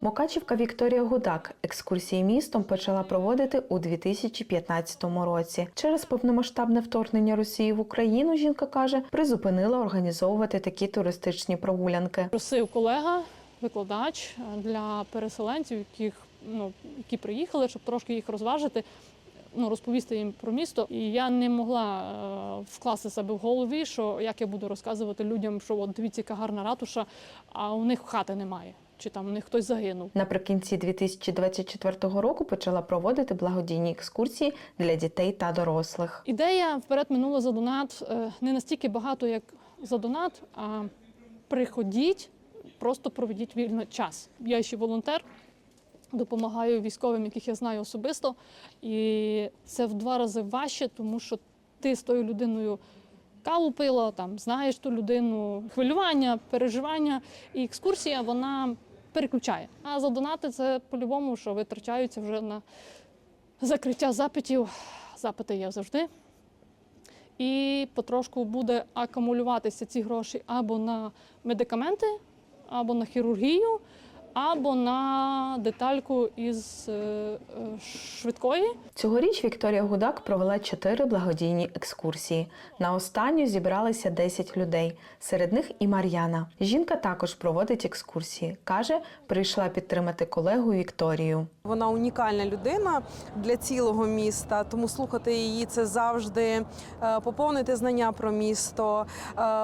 Мукачівка Вікторія Гудак екскурсії містом почала проводити у 2015 році. Через повномасштабне вторгнення Росії в Україну жінка каже, призупинила організовувати такі туристичні прогулянки. Просив колега, викладач е, для переселенців, яких ну які приїхали, щоб трошки їх розважити. Ну, розповісти їм про місто, і я не могла е, вкласти себе в голові, що як я буду розказувати людям, що от дивіться, яка гарна ратуша, а у них хати немає, чи там них хтось загинув. Наприкінці 2024 року почала проводити благодійні екскурсії для дітей та дорослих. Ідея вперед минула за донат е, не настільки багато, як за донат, а приходіть, просто проведіть вільний час. Я ще волонтер, допомагаю військовим, яких я знаю особисто. І це в два рази важче, тому що ти з тою людиною каву пила, там знаєш ту людину, хвилювання, переживання. І екскурсія вона переключає. А за донати це по-любому, що витрачаються вже на закриття запитів. Запити є завжди. І потрошку буде акумулюватися ці гроші або на медикаменти, або на хірургію, або на детальку із е, е, швидкої. Цьогоріч Вікторія Гудак провела чотири благодійні екскурсії. На останню зібралися 10 людей. Серед них і Мар'яна. Жінка також проводить екскурсії. каже, прийшла підтримати колегу Вікторію. Вона унікальна людина для цілого міста, тому слухати її це завжди е, поповнити знання про місто,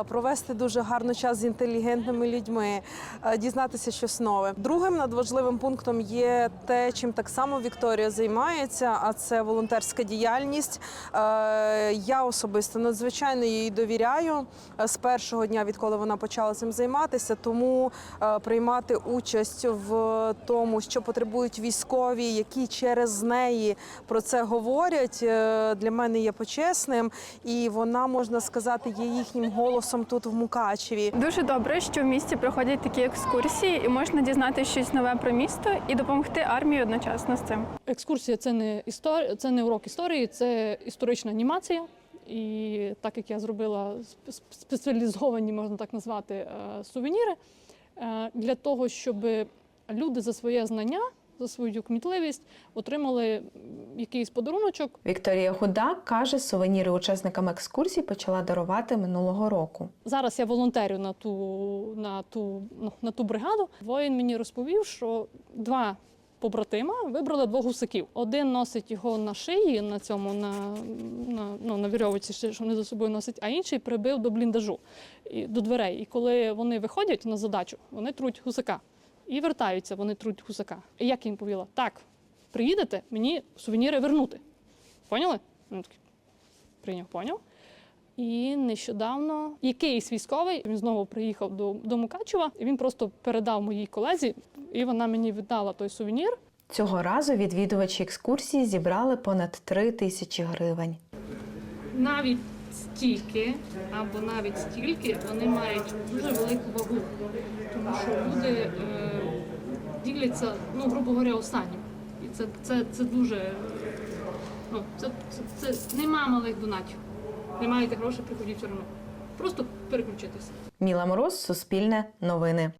провести дуже гарно час з інтелігентними людьми, дізнатися щось нове. Другим надважливим пунктом є те, чим так само Вікторія займається, а це волонтерська діяльність. Е, Я особисто надзвичайно їй довіряю е, з першого дня, відколи вона почала цим займатися, тому е, приймати участь в тому, що потребують військові, які через неї про це говорять, для мене є почесним, і вона можна сказати є їхнім голосом тут в Мукачеві. Дуже добре, що в місті проходять такі екскурсії, і можна дізнатися щось нове про місто і допомогти армії одночасно з цим. Екскурсія це не історія, це не урок історії, це історична анімація. І так як я зробила спеціалізовані, можна так назвати, е, сувеніри е, для того, щоб люди за своє знання, за свою кмітливість отримали якийсь подаруночок, Вікторія Гудак каже, сувеніри учасникам екскурсій почала дарувати минулого року. Зараз я волонтерю на ту, на ту, ну, на ту бригаду. Воїн мені розповів, що два побратима вибрали двох гусаків. Один носить його на шиї, на цьому, на, на, ну, на вірьовиці, що вони за собою носять, а інший прибив до бліндажу, до дверей. І коли вони виходять на задачу, вони труть гусака. І вертаються, вони труть гусака. І як я їм повіла? Так, приїдете, мені сувеніри вернути. Поняли? Вони такі, прийняв, поняв. І нещодавно якийсь військовий він знову приїхав до, до Мукачева, і він просто передав моїй колезі, і вона мені віддала той сувенір. Цього разу відвідувачі екскурсії зібрали понад 3 тисячі гривень. Навіть стільки або навіть стільки вони мають дуже велику вагу, тому що люди е, діляться, ну грубо говоря, останнім. І це, це, це дуже ну, це, це, це нема малих донатів. Не маєте грошей, приходіть все одно. Просто переключитися. Міла Мороз, Суспільне, Новини.